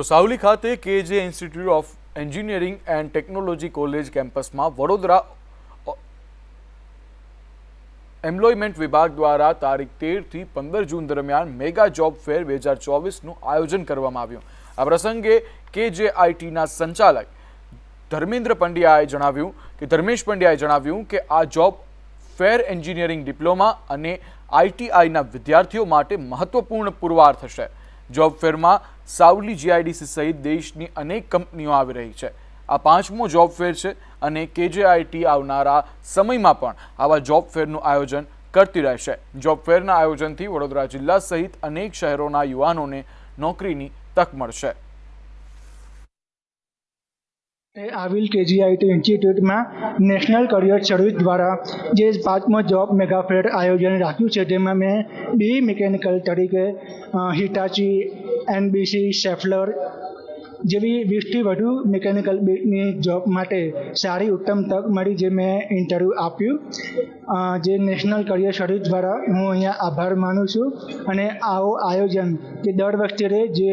તો સાવલી ખાતે KJ institute of engineering and technology college કેમ્પસમાં વડોદરા એમ્પ્લોયમેન્ટ વિભાગ દ્વારા તારીખ તેરથી પંદર જૂન દરમિયાન મેગા જોબ ફેર બે હજાર ચોવીસનું આયોજન કરવામાં આવ્યું. આ પ્રસંગે કેજેઆઈટીના સંચાલક ધર્મેન્દ્ર પંડ્યાએ જણાવ્યું કે, ધર્મેશ પંડ્યાએ જણાવ્યું કે, આ જોબ ફેર એન્જિનિયરિંગ ડિપ્લોમા અને આઈટીઆઈના વિદ્યાર્થીઓ માટે મહત્વપૂર્ણ પુરવાર થશે. જોબ ફેરમાં સાવલી જીઆઈડીસી સહિત દેશની અનેક કંપનીઓ આવી રહી છે. આ પાંચમો જોબ ફેર છે અને કેજેઆઈટી આવનારા સમયમાં પણ આવા જોબ ફેરનું આયોજન કરતી રહેશે. જોબ ફેરના આયોજનથી વડોદરા જિલ્લા સહિત અનેક શહેરોના યુવાનોને નોકરીની તક મળશે. આવિલ કેજીઆઈટી ઇન્સ્ટિટ્યૂટમાં નેશનલ કરિયર સર્વિસ દ્વારા જે પાંચમો જોબ મેગા ફેર આયોજન રાખ્યું છે તેમાં મેં બી મિકેનિકલ તરીકે હિટાચી, એનબીસી, શેફલર જેવી વીસથી વધુ મિકેનિકલની જોબ માટે સારી ઉત્તમ તક મળી જે મેં ઇન્ટરવ્યૂ આપ્યું. જે નેશનલ કરિયર સર્વિસ દ્વારા હું અહીંયા આભાર માનું છું અને આવો આયોજન કે દર વખતે જે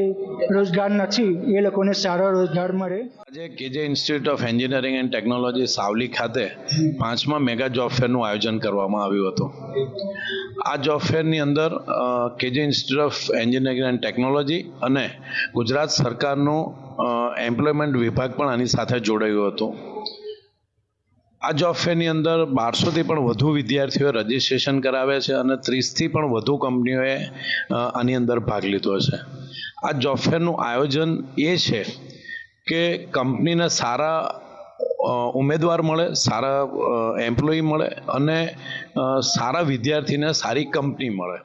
રોજગાર નથી, એ લોકોને સારો રોજગાર મળે. આજે KJ institute of engineering and technology Savli ખાતે પાંચમા મેગા જોબ ફેરનું આયોજન કરવામાં આવ્યું હતું. આ જોબ ફેરની અંદર KJ institute of engineering and technology અને ગુજરાત સરકારનું એમ્પ્લોયમેન્ટ વિભાગ પણ આની સાથે જોડાયો હતો. આ જોબ ફેરની અંદર બારસોથી પણ વધુ વિદ્યાર્થીઓએ રજીસ્ટ્રેશન કરાવ્યા છે અને ત્રીસથી પણ વધુ કંપનીઓએ આની અંદર ભાગ લીધો છે. આ જોબ ફેરનું આયોજન એ છે કે કંપનીને સારા ઉમેદવાર મળે, સારા એમ્પ્લોયી મળે અને સારા વિદ્યાર્થીને સારી કંપની મળે.